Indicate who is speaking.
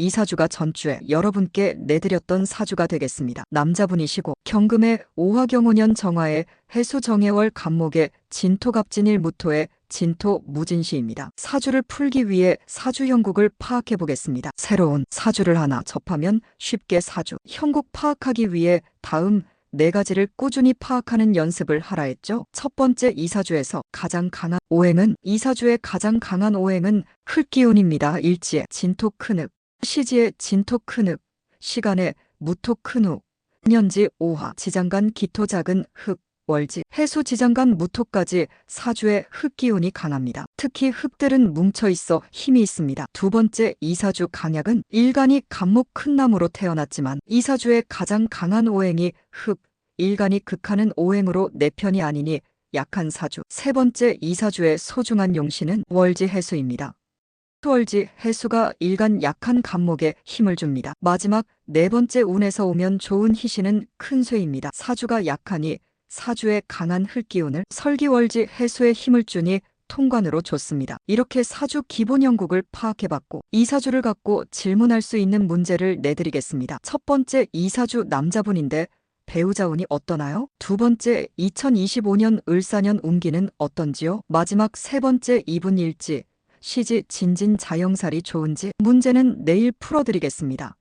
Speaker 1: 이 사주가 전주에 여러분께 내드렸던 사주가 되겠습니다. 남자분이시고 경금의 오화경호년 정화에 해수 정해월 간목에 진토갑진일 무토에 진토 무진시입니다. 사주를 풀기 위해 사주 형국을 파악해 보겠습니다. 새로운 사주를 하나 접하면 쉽게 사주 형국 파악하기 위해 다음 네 가지를 꾸준히 파악하는 연습을 하라 했죠. 첫 번째 이사주에서 가장 강한 오행은 이사주의 가장 강한 오행은 흙기운입니다. 일지에 진토 큰흙, 시지에 진토 큰흙, 시간에 무토 큰우, 년지 오화, 지장간 기토 작은 흙, 월지, 해수 지장간 무토까지 사주의 흙기운이 강합니다. 특히 흙들은 뭉쳐 있어 힘이 있습니다. 두 번째 이사주 강약은 일간이 간목 큰 나무로 태어났지만 이사주의 가장 강한 오행이 흙, 일간이 극하는 오행으로 내 편이 아니니 약한 사주. 세 번째 이사주의 소중한 용신은 월지 해수입니다. 월지 해수가 일간 약한 간목에 힘을 줍니다. 마지막 네 번째 운에서 오면 좋은 희신은 큰 쇠입니다. 사주가 약하니 사주의 강한 흙기운을 설기월지 해수에 힘을 주니 통관으로 좋습니다. 이렇게 사주 기본 형국을 파악해봤고 이사주를 갖고 질문할 수 있는 문제를 내드리겠습니다. 첫 번째 이사주 남자분인데 배우자 운이 어떠나요? 두 번째 2025년 을사년 운기는 어떤지요? 마지막 세 번째 이분 일지 시지 진진 자영살이 좋은지 문제는 내일 풀어드리겠습니다.